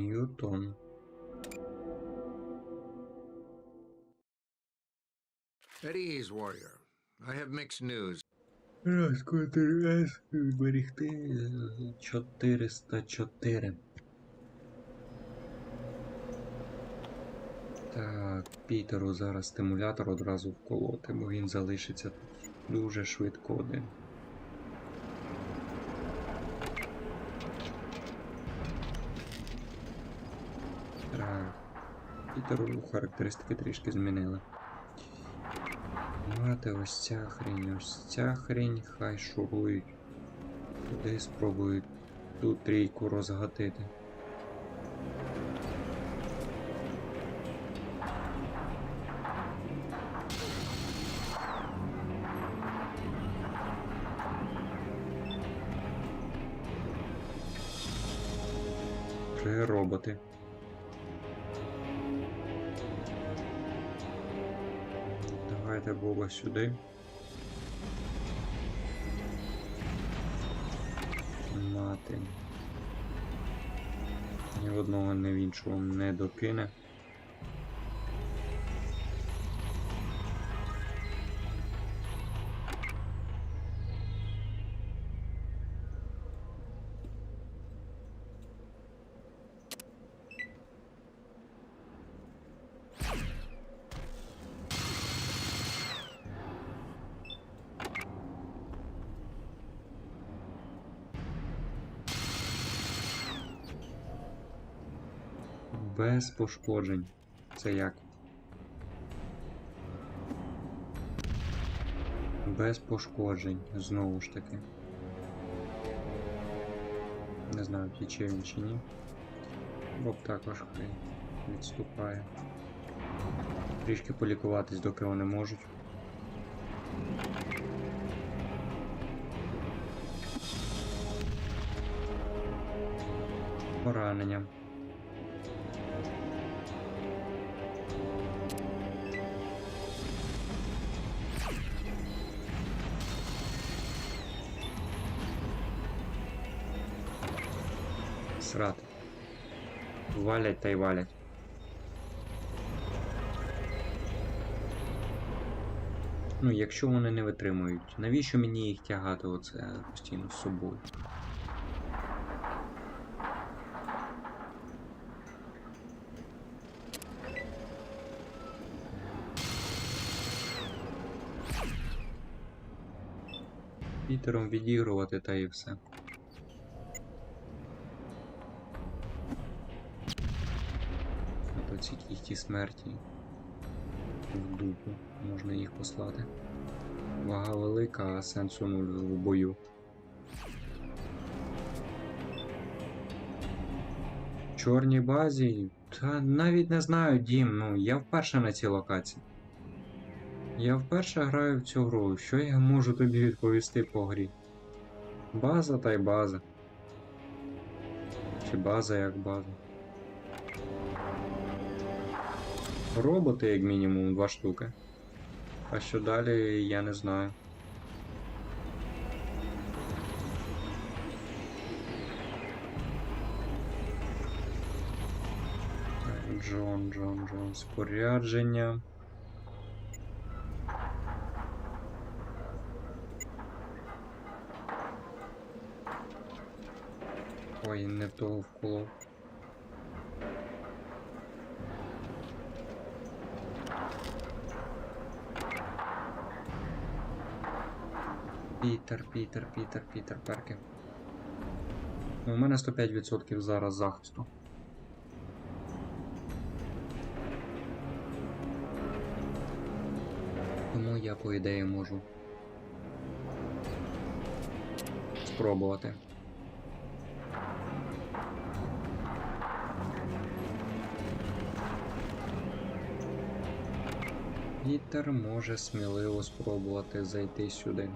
Ньютон. At warrior. I have mixed news. Розкотер С зберегти 404. Так, Пітеру зараз стимулятор одразу вколоти, бо він залишиться тут дуже швидко один. Так. Пітеру характеристики трішки змінили. Мати ось ця хрінь, ось ця хрінь, хай шурують. Туди спробують ту трійку розгатити. Сюди. Мати. Ні одного, ні в іншого не докине. Без пошкоджень. Це як? Без пошкоджень, знову ж таки. Не знаю, тіче він чи ні. Боб також хай відступає. Трішки полікуватись, доки вони можуть. Поранення. Срати. Валять та й валять. Ну, якщо вони не витримують, навіщо мені їх тягати оце постійно з собою? Пітером відігрувати та і все. То ці смерті в дупу можна їх послати. Вага велика, а сенсу нуль в бою. Чорній базі. Та навіть не знаю, Дім, ну я вперше на цій локації. Я вперше граю в цю гру. Що я можу тобі відповісти по грі? База та й база. Чи база як база. Роботи, як мінімум, два штуки. А що далі, я не знаю. Джон, Джон, Джон, спорядження. Ой, не того вколов. Пітер, Пітер, Пітер, Пітер, перки. У мене 105% зараз захисту. Тому я, по ідеї, можу спробувати. Пітер може сміливо спробувати зайти сюди.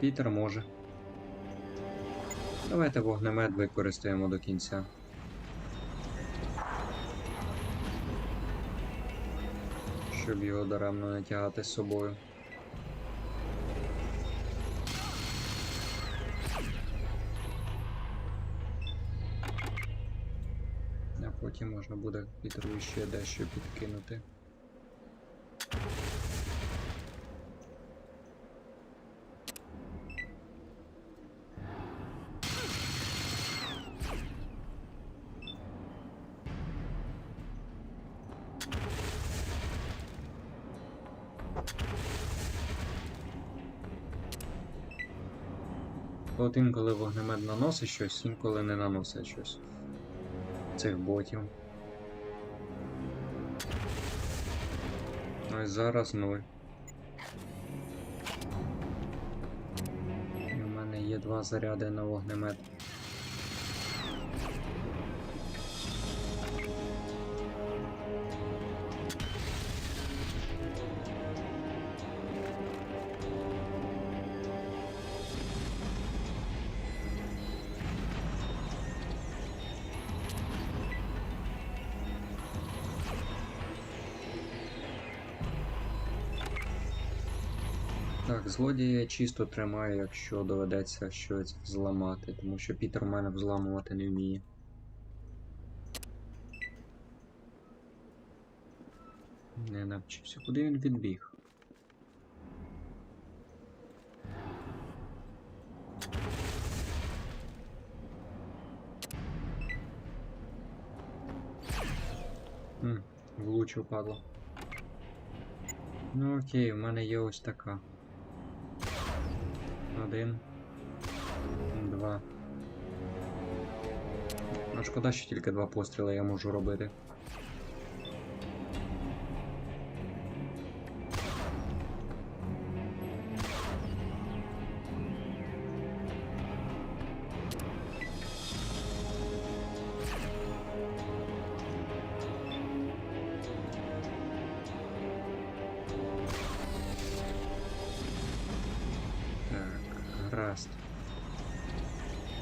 Пітер може. Давайте вогнемет використаємо до кінця. Щоб його даремно не тягати з собою. А потім можна буде Пітеру ще дещо підкинути. От інколи вогнемет наносить щось, інколи не наносить щось. Цих ботів. Ось зараз нуль. І у мене є два заряди на вогнемет. Злодія чисто тримаю, якщо доведеться щось зламати, тому що Пітер у мене взламувати не вміє. Не навчився. Куди він відбіг? М, влучив, падло. Ну окей, в мене є ось така. Один. Два. Ну, шкода, що тільки два постріли я можу робити.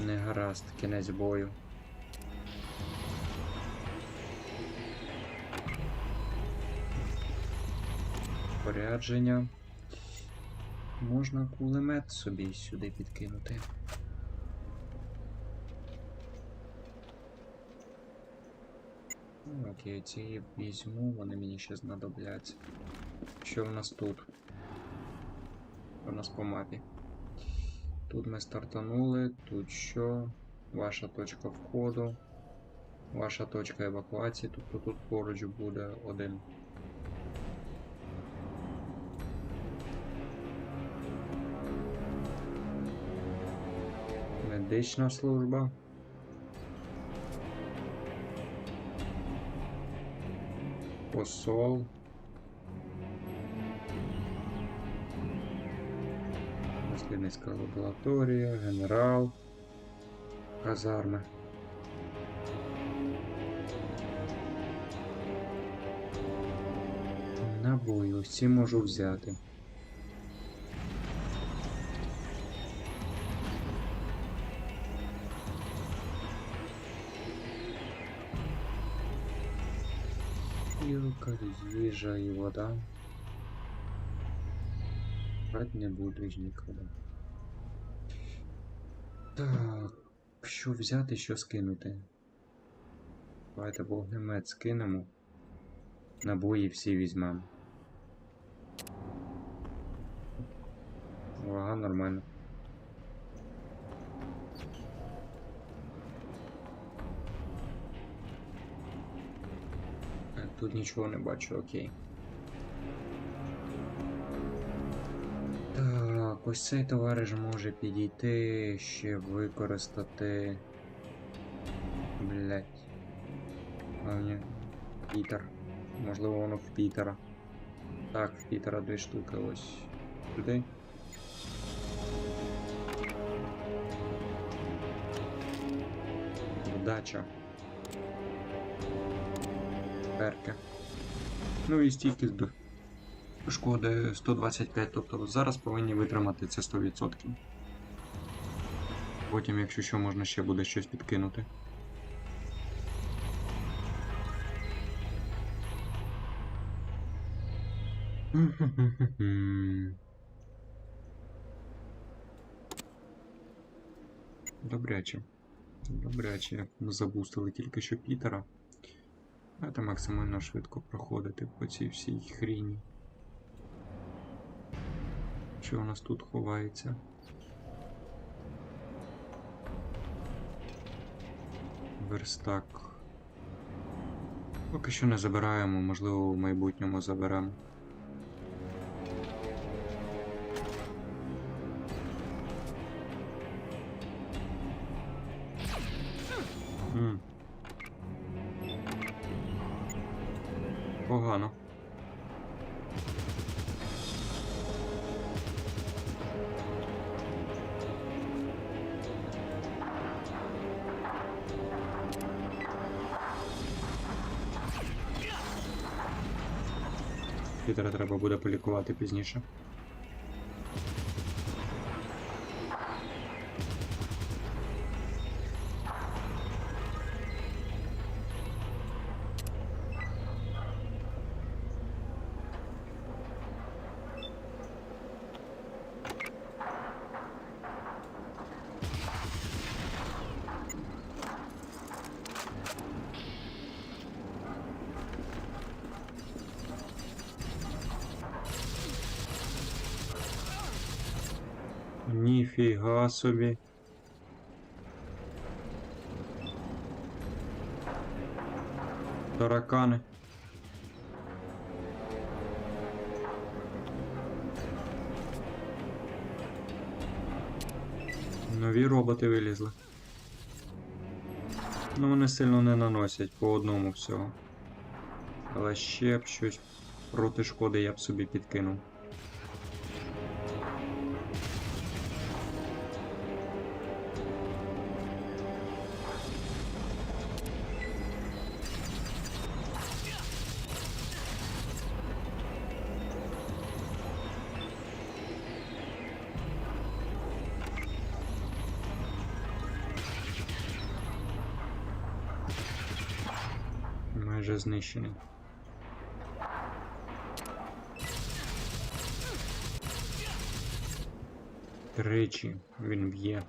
Не гаразд, кінець бою. Спорядження. Можна кулемет собі сюди підкинути. Ну, Окей, ці візьму, вони мені ще знадобляться. Що в нас тут? В нас по мапі? Тут ми стартанули, тут що? Ваша точка входу, ваша точка евакуації, тобто тут поруч буде один. Медична служба. Посол. Дослідницька лабораторія, генерал, казарми. Набої, усі можу взяти. Їжа і вода. Брать не буду ж ніколи. Так, що взяти, що скинути? Давайте вогнемет скинемо. Набої всі візьмемо. Вага нормально. Е, Тут нічого не бачу, окей. Ось цей товариш може підійти, ще використати. Блять. А ні. Пітер. Можливо, воно в Пітера. Так, в Пітера дві штуки ось. Туди. Вдача. Перки. Ну і стійкість до шкоди 125, тобто зараз повинні витримати це 100%. Потім, якщо що, можна ще буде щось підкинути. Добряче. Добряче. як Ми забустили тільки що Пітера. Давайте максимально швидко проходити по цій всій хріні. Що у нас тут ховається? Верстак. Поки що не забираємо, можливо, в майбутньому заберемо. Полікувати пізніше. Ніфіга собі. Таракани. Нові роботи вилізли. Ну, вони сильно не наносять по одному всього. Але ще б щось проти шкоди я б собі підкинув. Майже знищений. Тричі він б'є.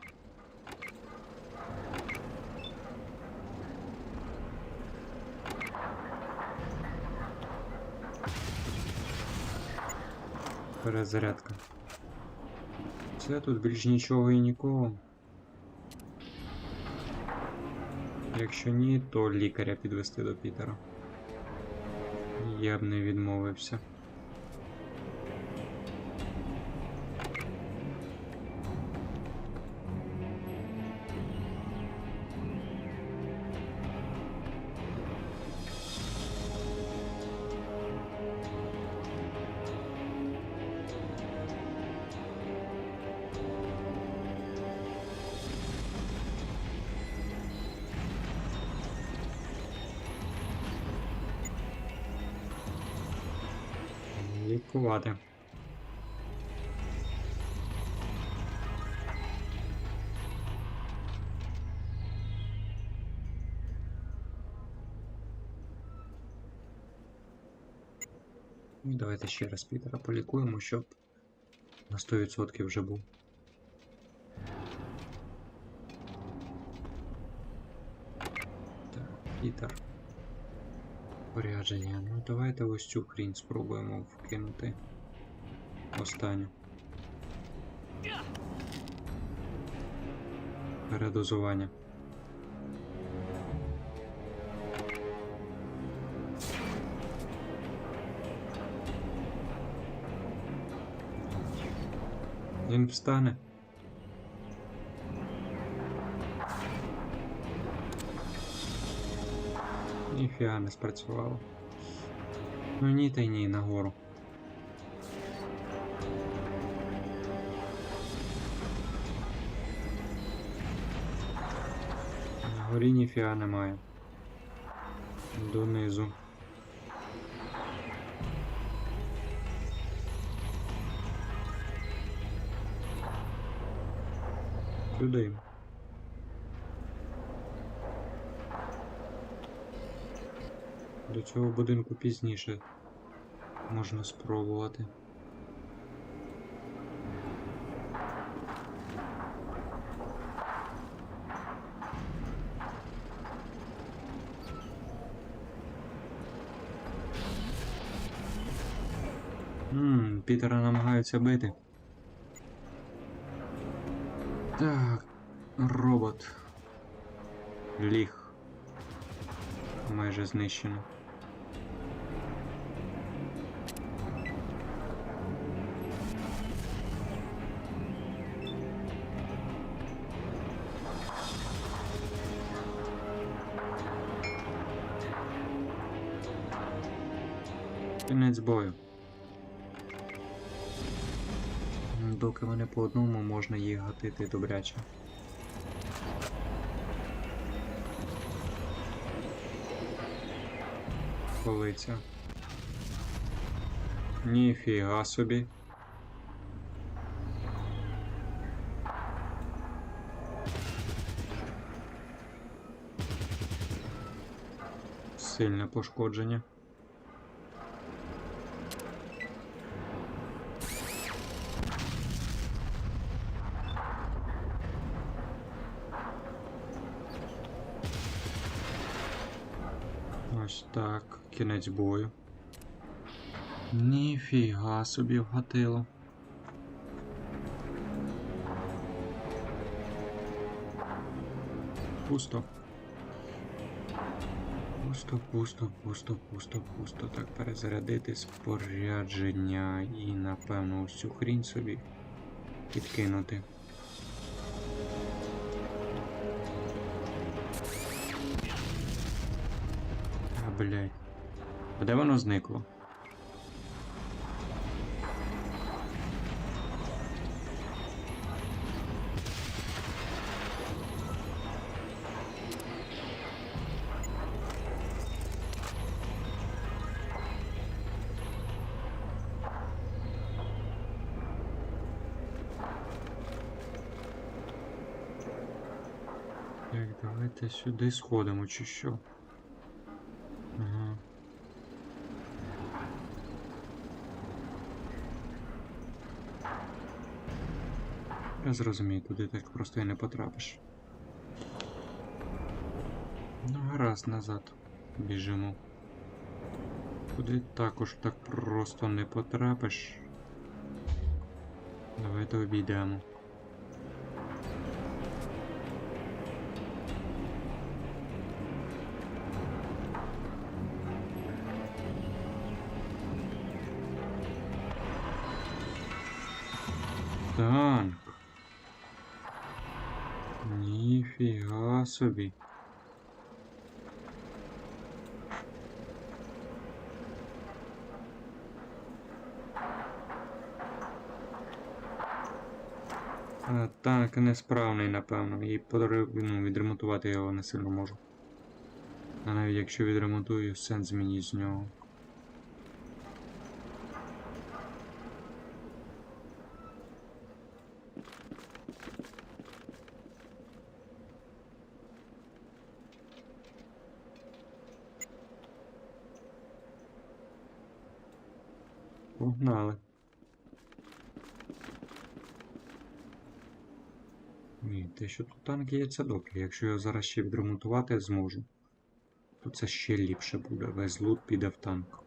Перезарядка. Це тут більш нічого і нікого. Якщо ні, то лікаря підвести до Пітера. Я б не відмовився. Лікувати. Ну, Давайте ще раз Пітера полікуємо, щоб на 100% вже був. Так, Пітер. Порядження. Ну давайте ось цю хрінь спробуємо вкинути. Останню. Передозування. Він встане. Ніфіга не спрацювало. Ну ні та й ні, нагору. На горі ніфіга немає. Донизу. Туди. До цього будинку пізніше можна спробувати. Ммм, Пітера намагаються бити. Так, робот. Ліг. Майже знищено. Бою. Доки вони по одному, можна їх гатити добряче. Полиця. Ніфіга собі. Сильне пошкодження. Ось так, кінець бою. Ніфіга собі вгатило. Пусто. Пусто, пусто, пусто, пусто, пусто. Так, перезарядити спорядження і, напевно, цю хрінь собі підкинути. А, блядь. Де воно зникло? Так, давайте сюди сходимо, чи що? Я зрозумію, туди так просто і не потрапиш. Ну, гаразд назад біжимо. Туди також так просто не потрапиш. Давайте обійдемо. Собі. А, танк несправний, напевно, і подарив, ну, відремонтувати його не сильно можу. А навіть якщо відремонтую, сенс мені з нього. Погнали. Ні, те, що тут танк є, це добре. Якщо його зараз ще відремонтувати зможу, то це ще ліпше буде. Весь лут піде в танк.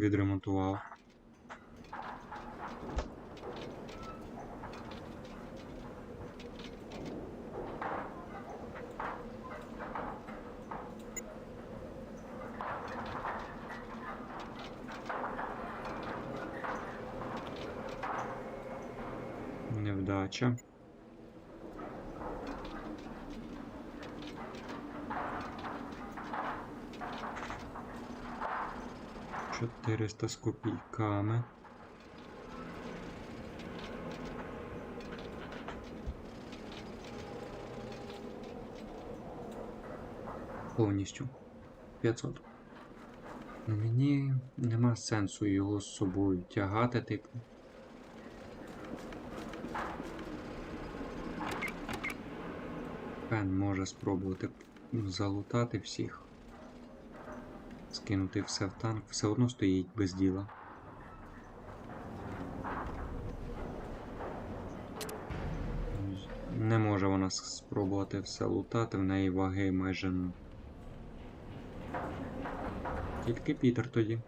Відремонтував. Невдача. Чотириста з копійками. Повністю. 500. Ну, Мені нема сенсу його з собою тягати, типу. Пен може спробувати ну, залутати всіх. Скинути все в танк, все одно стоїть без діла. Не може вона спробувати все лутати, в неї ваги майже. Тільки Пітер тоді.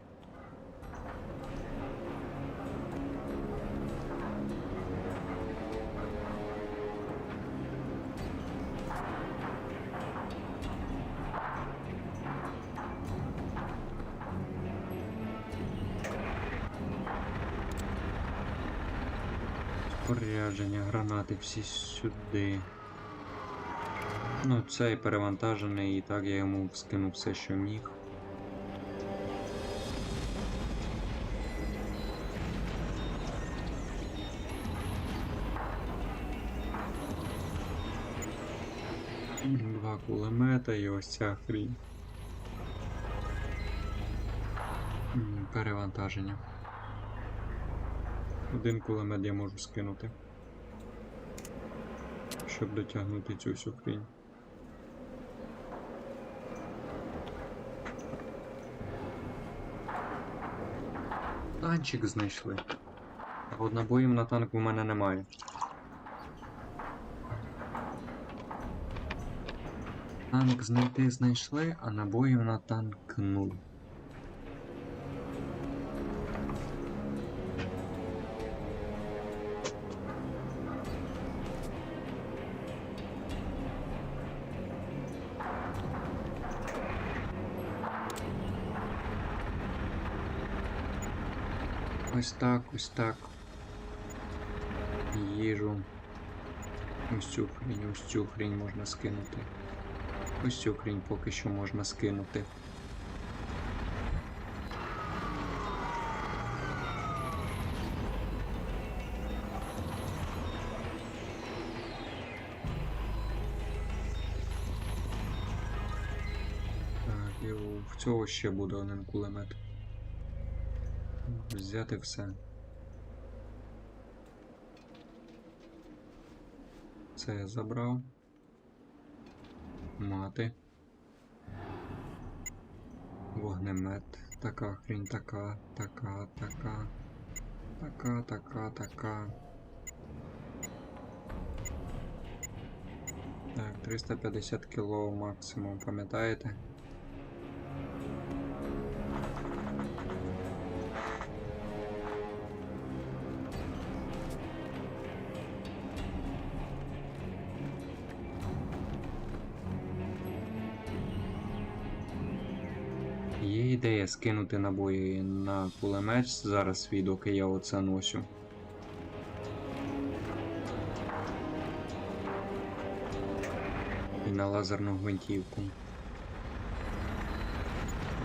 Спорядження, гранати всі сюди. Ну, цей перевантажений, і так я йому скинув все, що міг. Два кулемета і ось ця хрінь. Перевантаження. Один кулемет я можу скинути. Щоб дотягнути цю всю хрінь. Танчик знайшли. А от набоїв на танк у мене немає. Танк знайти знайшли, а набоїв на танк нуль. Ось так, ось так. Їжу. Ось цю хрінь, ось цю хрінь можна скинути. Ось цю хрінь поки що можна скинути. В цього ще буде один кулемет. Взяти все. Це я забрав. Мати. Вогнемет. Така хрінь, така, така, така. Така, така, така. Так, 350 кіло максимум, пам'ятаєте? ідея скинути набої на кулемет зараз відоки я оце ношу. І на лазерну гвинтівку.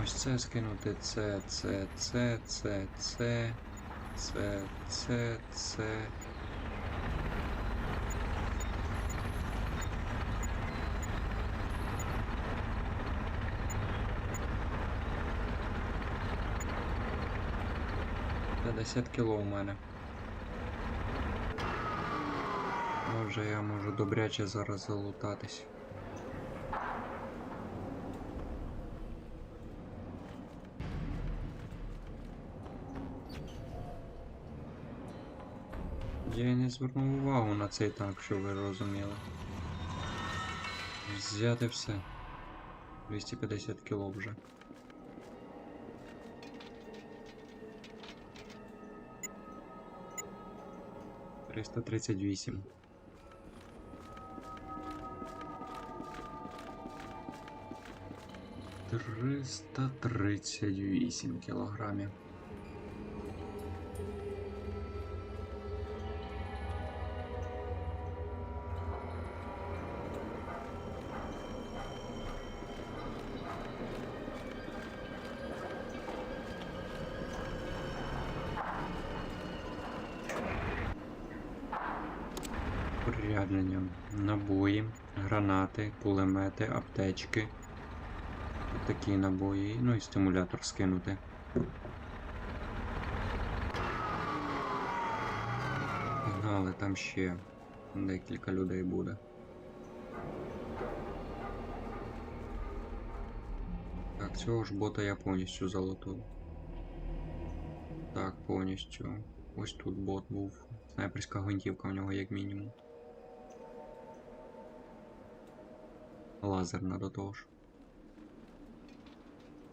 Ось це скинути це, це, це, це, це, це, це, це. це. П'ятдесят кіло у мене. Може я можу добряче зараз залутатись. Я не звернув увагу на цей танк, щоб ви розуміли. Взяти все. 250 кіло вже. 338. Триста тридцять вісім кілограмів. Спорядження, набої, гранати, кулемети, аптечки. Такі набої, ну і стимулятор скинути. Погнали, там ще декілька людей буде. Так, цього ж бота я повністю залутав. Так, повністю. Ось тут бот був. Снайперська гвинтівка в нього як мінімум. Лазерна до того ж.